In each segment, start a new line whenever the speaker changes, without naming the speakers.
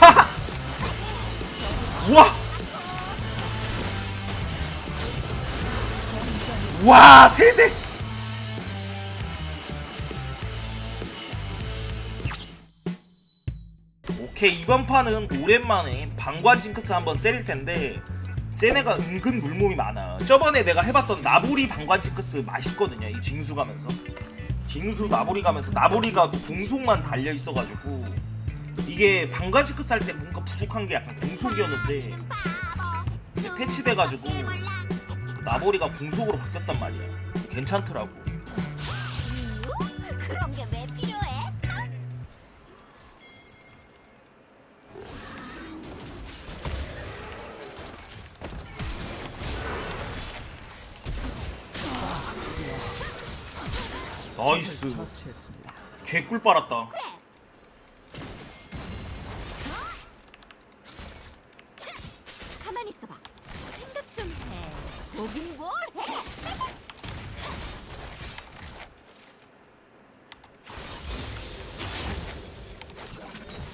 하하! 우와! 와, 세대! 오케이, 이번 판은 오랜만에 방관 징크스 한번 세릴 텐데, 쟤네가 은근 물몸이 많아. 저번에 내가 해봤던 나보리 방관 징크스 맛있거든요, 이 징수 가면서. 징수 나보리 가면서 나보리가 공속만 달려 있어가지고 이게 방가지크 쌀때 뭔가 부족한 게 약간 공속이었는데 이제 패치돼가지고 나보리가 공속으로 바뀌었단 말이야. 괜찮더라고.
그런 게
나이스.
처치했습니다.
개꿀 빨았다?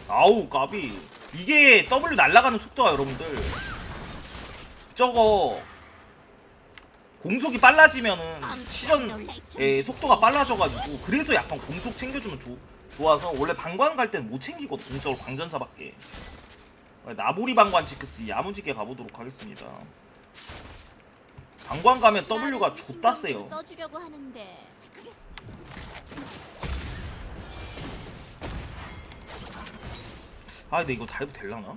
아우 까비. 이게 W 날아가는 속도가 여러분들. 저거 공속이 빨라지면은 시전의 속도가 빨라져가지고 그래서 약간 공속 챙겨주면 좋 좋아서 원래 방관 갈 때는 못 챙기거든 공속을 광전사밖에. 나보리 방관 지크스 야무지게 가보도록 하겠습니다. 방관 가면 W가
신경을
세요. 아 근데 이거 다이브 될라나?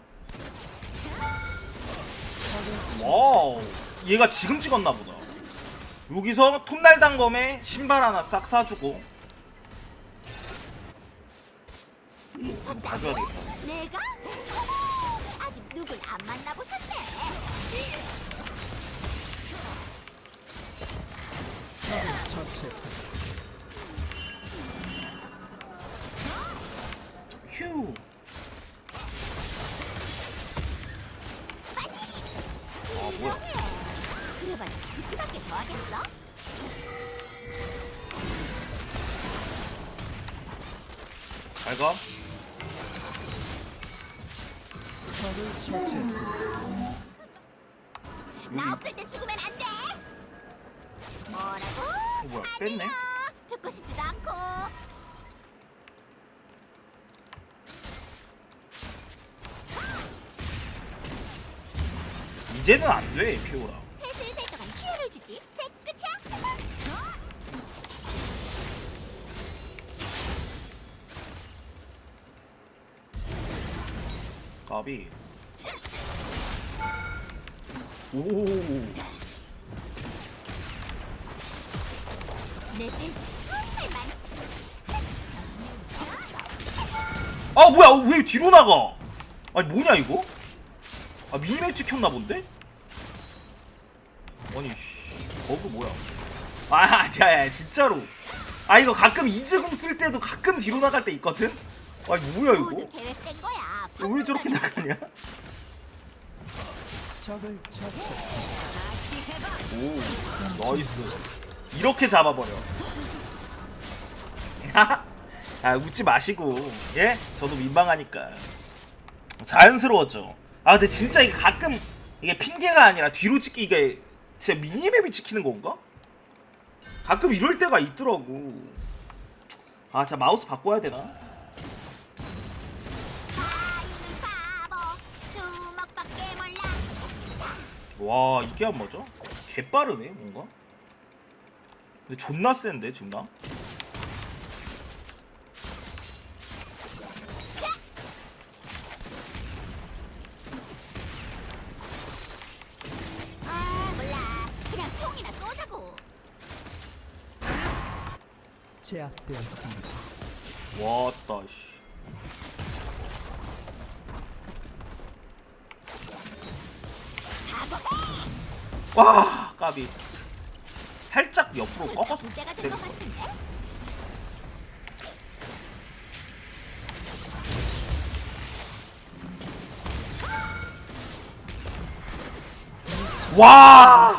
와우. 얘가 지금 찍었나 보다 여기서 톱날 단검에 신발 하나 싹 사주고
미쳤다.
봐줘야 되겠다
내가? 아직 누굴 안 만나보셨네.
휴 아, 뭐야.
그래봐야 죽기밖에 더 하겠어?
잘가.
나 없을 때 죽으면 안 돼. 뭐라고?
어, 뭐야,
안
뺐네?
듣고 싶지도 않고.
이제는 안돼 피오라 까비 오. 아 뭐야 왜 뒤로 나가? 아니 뭐냐 이거? 아 미니맵 찍혔나 본데? 아니 씨 버그 뭐야? 아 아니야 야, 진짜로. 아 이거 가끔 이즈공 쓸 때도 가끔 뒤로 나갈 때 있거든? 아니 뭐야
모두
이거 왜 저렇게 나가냐. 오 나이스. 이렇게 잡아버려. 아 웃지 마시고. 예? 저도 민망하니까. 자연스러웠죠. 아 근데 진짜 이게 가끔 이게 핑계가 아니라 뒤로 찍기 이게 진짜 미니맵이 찍히는 건가? 가끔 이럴 때가 있더라고. 아 진짜 마우스 바꿔야 되나 와 이게 안 맞아 개 빠르네 뭔가 근데 존나 센데 지금 나
아 몰라. 그냥 총이나 쏘자고.
제압되었습니다.
왔다 씨. 와 까비 살짝 옆으로 꺾어서 거
같은데.
와!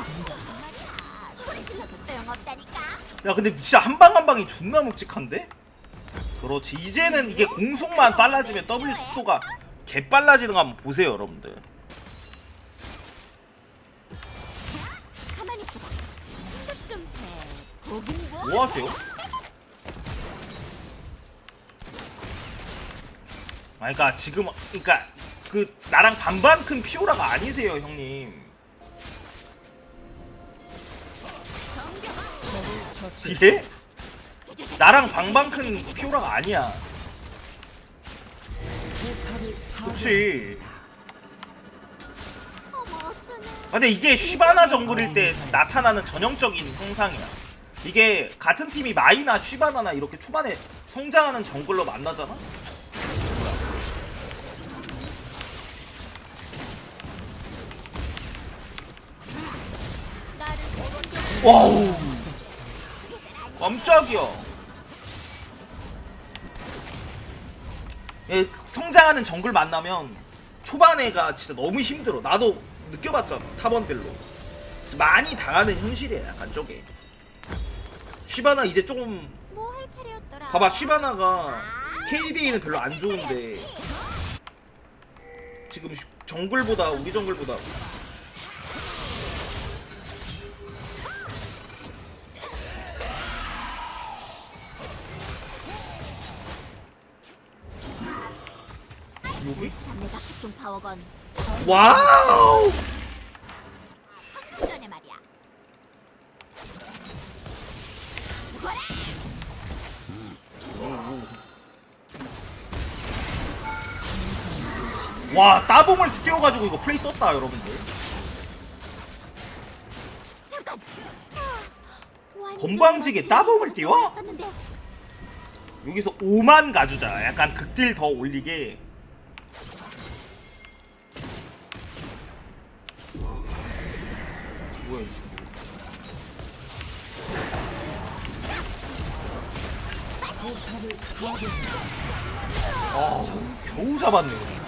야
근데 진짜 한 방 한 방이 존나 묵직한데? 그렇지 이제는 이게 공속만 빨라지면 W 속도가 개 빨라지는 거 한번 보세요 여러분들 뭐 하세요? 아 그러니까 지금 그러니까 그 나랑 반반 큰 피오라가 아니세요 형님. 예? 나랑 방방 큰 피오라가 아니야
어머 어쩌냐.
근데 이게 쉬바나 정글일 때 나타나는 전형적인 형상이야. 이게 같은 팀이 마이나 쉬바나나 이렇게 초반에 성장하는 정글로 만나잖아? 와우! 깜짝이야. 예, 성장하는 정글 만나면 초반에가 진짜 너무 힘들어. 나도 느껴봤잖아. 탑원들로. 많이 당하는 현실이야, 약간 저게. 쉬바나 이제 조금
뭐할 차례였더라.
봐봐 쉬바나가 KDA는 별로 안 좋은데 지금 쉬- 정글보다 우리 정글보다 여기?
파워건
와우! 와 따봉을 띄워가지고 이거 플레이 썼다 여러분들 건방지게 따봉을 띄워? 여기서 5만 가주자 약간 극딜 더 올리게 뭐야 이 친구. 아, 겨우 잡았네.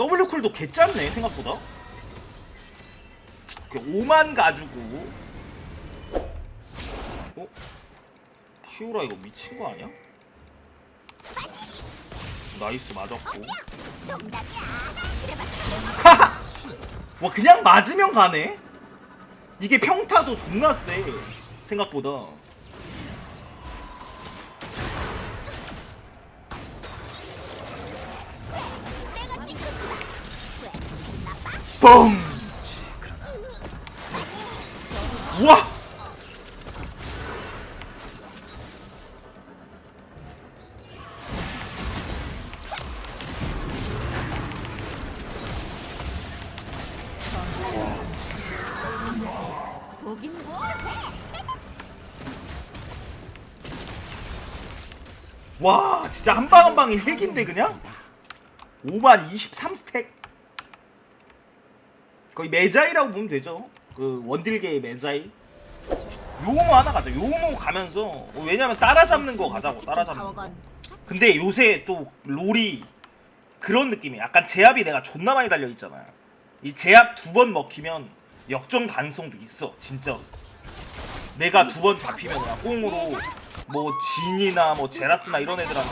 W 쿨도 개짧네 생각보다. 5만 가지고. 어? 키오라 이거 미친 거 아니야? 나이스 맞았고. 하하! 와 그냥 맞으면 가네. 이게 평타도 존나 세 생각보다. 뻥! 우와!
뭘 해.
와 진짜 한 방 한 방이 핵인데 그냥 5만 23스택 거의 메자이라고 보면 되죠. 그 원딜계의 메자이. 요모 하나 가자. 요모 가면서. 어, 왜냐면 따라잡는 거 가자고 따라잡는 거. 근데 요새 또 롤이 그런 느낌이야. 약간 제압이 내가 존나 많이 달려 있잖아. 이 제압 두 번 먹히면 역전 가능성도 있어 진짜 내가 두 번 잡히면 그냥 꽁으로 뭐 진이나 뭐 제라스나 이런 애들한테.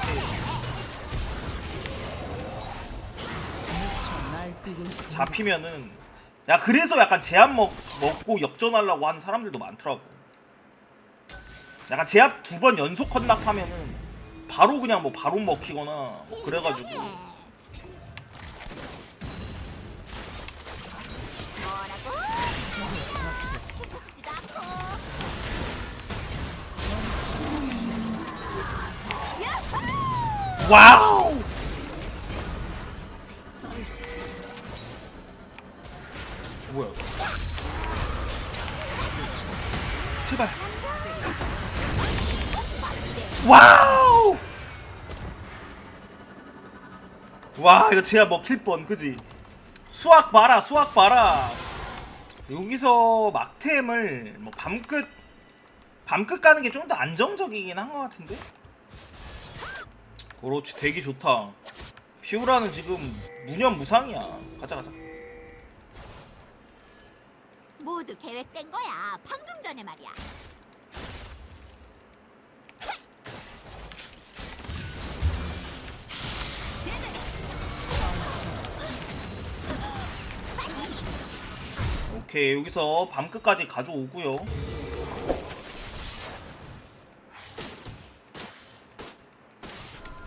잡히면은 야 그래서 약간 제압 먹, 먹고 역전하려고 하는 사람들도 많더라고 약간 제압 두 번 연속 헌납하면은 바로 그냥 뭐 바로 먹히거나 뭐 그래가지고! 와우 와우! 와 이거 진짜 먹힐 뻔 그지? 수학 봐라 수학 봐라. 여기서 막템을 뭐 밤끝 밤끝 가는 게 좀 더 안정적이긴 한 것 같은데? 그렇지 되기 좋다. 피우라는 지금 무념무상이야. 가자 가자.
모두 계획된 거야. 방금 전에 말이야.
오케이 여기서 밤 끝까지 가져오고요.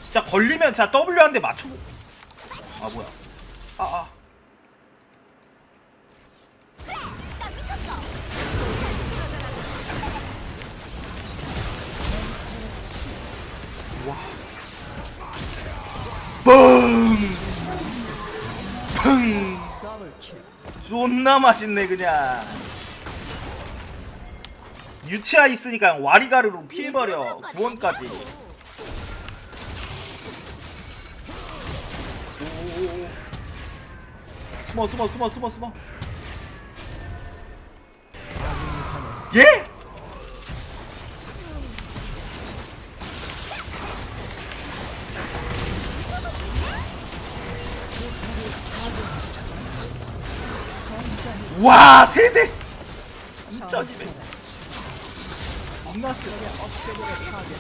진짜 걸리면 자 W 한 대 맞춰보 아 뭐야. 아아.
나
존나 맛있네 그냥 유치아 있으니까 와리가르로 피해버려 구원까지. 숨어 숨어 숨어 숨어 숨어 예? 와 세대
파괴.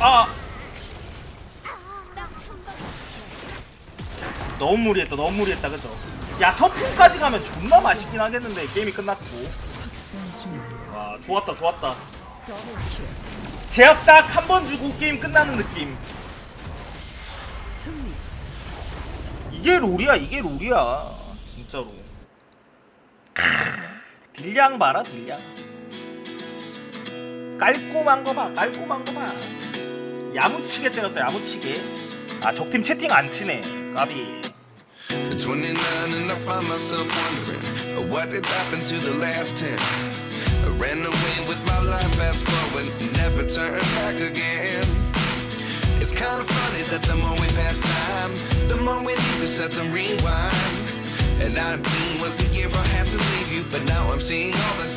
아. 너무 무리했다 너무 무리했다 그죠 야 서풍까지 가면 존나 맛있긴 하겠는데 게임이 끝났고. 와 좋았다 좋았다. 제압 딱 한 번 주고 게임 끝나는 느낌 이게 롤이야 이게 롤이야 진짜로 크, 딜량 봐라 딜량 깔끔한 거봐 깔끔한 거봐 야무치게 때렸다 야무치게 아 적팀 채팅 안 치네 까비
At 29 and I find myself wondering uh, what did happen to the last 10. I ran away with my life, fast forward, never turn back again. It's kind of funny that the more we pass time, the more we need to set them rewind. And 19 was the year I had to leave you, but now I'm seeing all the